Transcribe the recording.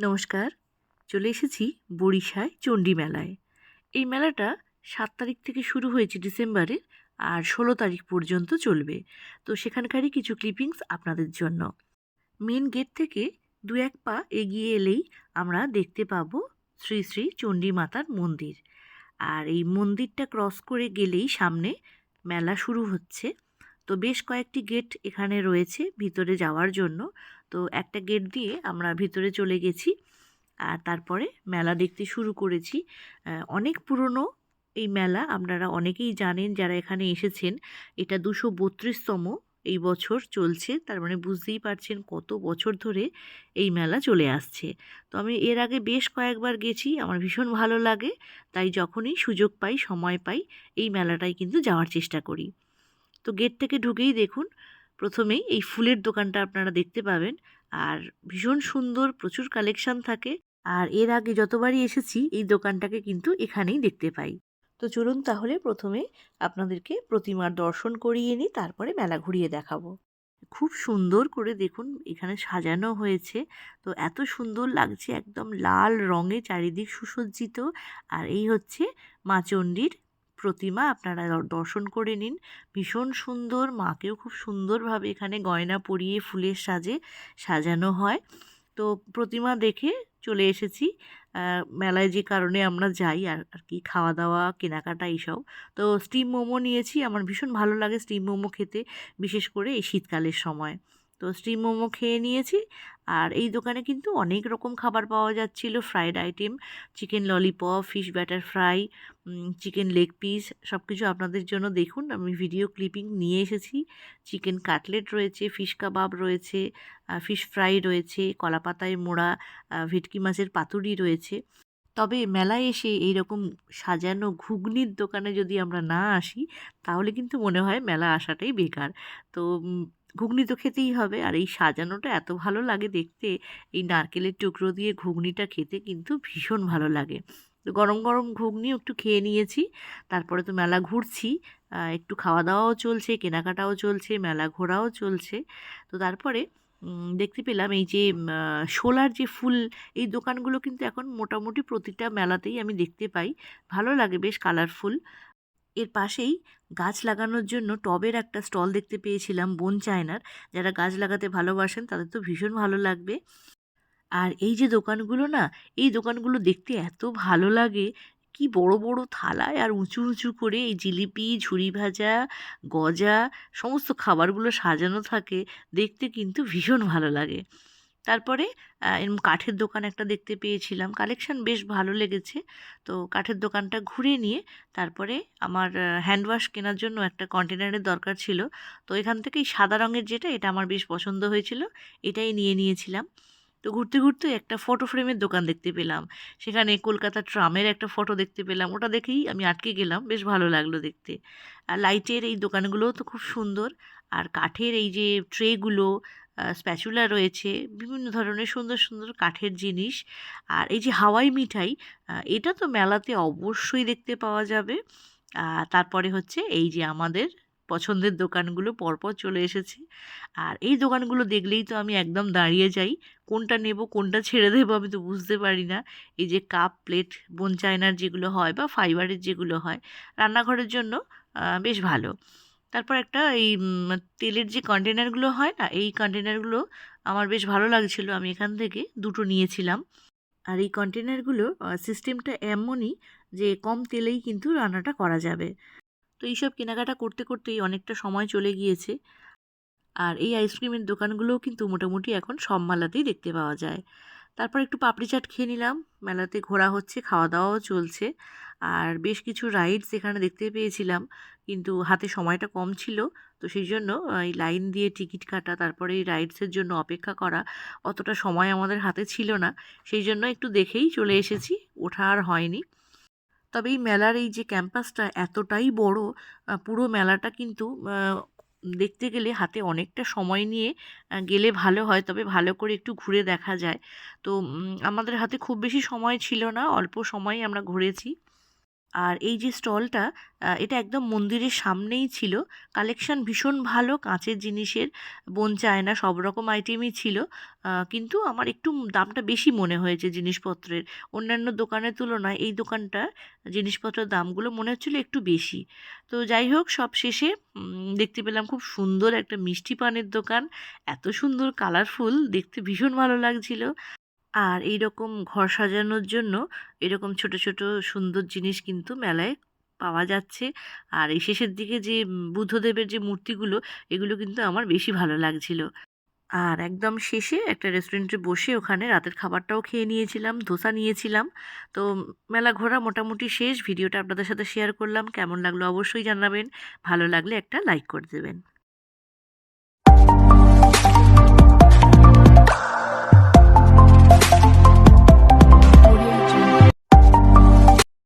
নমস্কার, চলে এসেছি বরিশায় চণ্ডী মেলায়। এই মেলাটা সাত তারিখ থেকে শুরু হয়েছে ডিসেম্বরে আর ষোলো তারিখ পর্যন্ত চলবে। তো সেখানকারই কিছু ক্লিপিংস আপনাদের জন্য। মেন গেট থেকে দু এক পা এগিয়ে এলেই আমরা দেখতে পাবো শ্রী শ্রী চণ্ডী মাতার মন্দির। আর এই মন্দিরটা ক্রস করে গেলেই সামনে মেলা শুরু হচ্ছে। তো বেশ কয়েকটি গেট এখানে রয়েছে ভিতরে যাওয়ার জন্য। তো একটা গেট দিয়ে আমরা ভিতরে চলে গেছি। আর তারপরে মেলা দেখতে শুরু করেছি। অনেক পুরনো এই মেলা, আপনারা অনেকেই জানেন যারা এখানে এসেছেন। এটা দুশো বত্রিশতম এই বছর চলছে। তার মানে বুঝতেই পারছেন কত বছর ধরে এই মেলা চলে আসছে। তো আমি এর আগে বেশ কয়েকবার গেছি, আমার ভীষণ ভালো লাগে। তাই যখনই সুযোগ পাই, সময় পাই, এই মেলাটায় কিন্তু যাওয়ার চেষ্টা করি। তো গেট থেকে ঢুকেই দেখুন প্রথমেই এই ফুলের দোকানটা আপনারা দেখতে পাবেন। আর ভীষণ সুন্দর, প্রচুর কালেকশন থাকে। আর এর আগে যতবারই এসেছি, এই দোকানটাকে কিন্তু এখানেই দেখতে পাই। তো চলুন তাহলে প্রথমে আপনাদেরকে প্রতিমার দর্শন করিয়ে নিই, তারপরে মেলা ঘুরিয়ে দেখাবো। খুব সুন্দর করে দেখুন, এখানে সাজানো হয়েছে। তো এত সুন্দর লাগছে, একদম লাল রঙে চারিদিক সুসজ্জিত। আর এই হচ্ছে মা চণ্ডীর প্রতিমা আপনারা দর্শন করে নিন। ভীষণ সুন্দর, মাকেও খুব সুন্দরভাবে এখানে গয়না পরিয়ে, ফুলের সাজে সাজানো হয়। তো প্রতিমা দেখে চলে এসেছি। মেলায় যে কারণে আমরা যাই আর আর কি খাওয়া দাওয়া, কেনাকাটা এইসব। তো স্টিম মোমো নিয়েছি, আমার ভীষণ ভালো লাগে স্টিম মোমো খেতে, বিশেষ করে এই শীতকালের সময়। তো স্টিম মোমো খেয়ে নিয়েছি। আর এই দোকানে কিন্তু অনেক রকম খাবার পাওয়া যাচ্ছিল fried item chicken lollipop fish batter fry chicken leg piece সব কিছু আপনাদের জন্য। দেখুন, আমি ভিডিও ক্লিপিং নিয়ে এসেছি। চিকেন কাটলেট রয়েছে ফিশ কাবাব রয়েছে ফিশ ফ্রাই রয়েছে কলা পাতায় মোড়া ভেটকি মাছের পাতুরি রয়েছে। তবে মেলায় এসে এইরকম সাজানো ঘুগনির দোকানে যদি আমরা না আসি, তাহলে কিন্তু মনে হয় মেলা আসাটাই বেকার। তো ঘুগনি তো খেতেই হবে। আর এই সাজানোটা এত ভালো লাগে দেখতে, এই নারকেলের টুকরো দিয়ে ঘুগনিটা খেতে কিন্তু ভীষণ ভালো লাগে। তো গরম গরম ঘুগনিও একটু খেয়ে নিয়েছি, তারপরে তো মেলা ঘুরছি একটু খাওয়া দাওয়াও চলছে, কেনাকাটাও চলছে, মেলা ঘোরাও চলছে। তো তারপরে দেখতে পেলাম এই যে শোলার যে ফুল, এই দোকানগুলো কিন্তু এখন মোটামুটি প্রতিটা মেলাতেই আমি দেখতে পাই। ভালো লাগে বেশ কালারফুল এর পাশেই গাছ লাগানোর জন্য টবের একটা স্টল দেখতে পেয়েছিলাম, বন চায়নার। যারা গাছ লাগাতে ভালোবাসেন তাদের তো ভীষণ ভালো লাগবে। আর এই যে দোকানগুলো না, এই দোকানগুলো দেখতে এত ভালো লাগে। কি বড় বড় থালায় আর উঁচু উঁচু করে এই জিলিপি, ঝুরি ভাজা, গজা, সমস্ত খাবারগুলো সাজানো থাকে। দেখতে কিন্তু ভীষণ ভালো লাগে। তারপরে এরম কাঠের দোকান একটা দেখতে পেয়েছিলাম। কালেকশন বেশ ভালো লেগেছে। তো কাঠের দোকানটা ঘুরে নিয়ে তারপরে আমার হ্যান্ড ওয়াশ কেনার জন্য একটা কন্টেনারের দরকার ছিল। তো এখান থেকে এই সাদা রঙের যেটা, এটা আমার বেশ পছন্দ হয়েছিল, এটাই নিয়ে নিয়েছিলাম। তো ঘুরতে ঘুরতে একটা ফটো ফ্রেমের দোকান দেখতে পেলাম। সেখানে কলকাতা ট্রামের একটা ফটো দেখতে পেলাম। ওটা দেখেই আমি আটকে গেলাম, বেশ ভালো লাগল দেখতে। আর লাইটের এই দোকানগুলোও তো খুব সুন্দর। আর কাঠের এই যে ট্রেগুলো স্প্যাচুলা রয়েছে, বিভিন্ন ধরনের সুন্দর সুন্দর কাঠের জিনিস। আর এই যে হাওয়াই মিঠাই এটা তো মেলাতে অবশ্যই দেখতে পাওয়া যাবে। তারপরে হচ্ছে এই যে আমাদের পছন্দের দোকানগুলো পরপর চলে এসেছে। আর এই দোকানগুলো দেখলেই তো আমি একদম দাঁড়িয়ে যাই, কোনটা নেব, কোনটা ছেড়ে দেবো আমি তো বুঝতে পারি না। এই যে কাপ প্লেট বোন চায়নার যেগুলো হয় বা ফাইবারের যেগুলো হয়, রান্নাঘরের জন্য বেশ ভালো। তারপর একটা এই তেলের যে কন্টেনারগুলো হয় না, এই কন্টেনারগুলো আমার বেশ ভালো লাগছিল। আমি এখান থেকে দুটো নিয়েছিলাম। আর এই কন্টেনারগুলো সিস্টেমটা এমনই যে কম তেলেই কিন্তু রান্নাটা করা যাবে। তো এইসব কেনাকাটা করতে করতেই অনেকটা সময় চলে গিয়েছে। আর এই আইসক্রিমের দোকানগুলোও কিন্তু মোটামুটি এখন সব মেলাতেই দেখতে পাওয়া যায়। তারপর একটু পাপড়ি চাট খেয়ে নিলাম। মেলাতে ঘোরা হচ্ছে খাওয়া দাওয়াও চলছে। আর বেশ কিছু রাইডস এখানে দেখতে পেয়েছিলাম, কিন্তু হাতে সময়টা কম ছিল। তো সেই জন্য এই লাইন দিয়ে টিকিট কাটা, তারপরে এই রাইডসের জন্য অপেক্ষা করা অতটা সময় আমাদের হাতে ছিল না। সেই জন্য একটু দেখেই চলে এসেছি, ওঠা আর হয়নি। তবে এই মেলার এই যে ক্যাম্পাসটা এতটাই বড় পুরো মেলাটা কিন্তু দেখতে গেলে হাতে অনেকটা সময় নিয়ে গেলে ভালো হয়। তবে ভালো করে একটু ঘুরে দেখা যায়। তো আমাদের হাতে খুব বেশি সময় ছিল না। অল্প সময়ে আমরা ঘুরেছি। আর এই যে স্টলটা এটা একদম মন্দিরের সামনেই ছিল। কালেকশন ভীষণ ভালো, কাঁচের জিনিসের, বোন চায়না, সব রকম আইটেমই ছিল। কিন্তু আমার একটু দামটা বেশি মনে হয়েছে জিনিসপত্রের। অন্যান্য দোকানের তুলনায় এই দোকানটা জিনিসপত্রের দামগুলো মনে হচ্ছিল একটু বেশি। তো যাই হোক, সব শেষে দেখতে পেলাম খুব সুন্দর একটা মিষ্টি পানের দোকান। এত সুন্দর কালারফুল দেখতে ভীষণ ভালো লাগছিল। আর এই রকম ঘর সাজানোর জন্য এরকম ছোট ছোট, সুন্দর জিনিস কিন্তু মেলায় পাওয়া যাচ্ছে। আর এই শেষের দিকে যে বুদ্ধদেবের যে মূর্তিগুলো, এগুলো কিন্তু আমার বেশি ভালো লাগছিল। আর একদম শেষে একটা রেস্টুরেন্টে বসে ওখানে রাতের খাবারটাও খেয়ে নিয়েছিলাম, ধোসা নিয়েছিলাম। তো মেলা ঘোরা মোটামুটি শেষ। ভিডিওটা আপনাদের সাথে শেয়ার করলাম। কেমন লাগল অবশ্যই জানাবেন। ভালো লাগলে একটা লাইক করে দেবেন।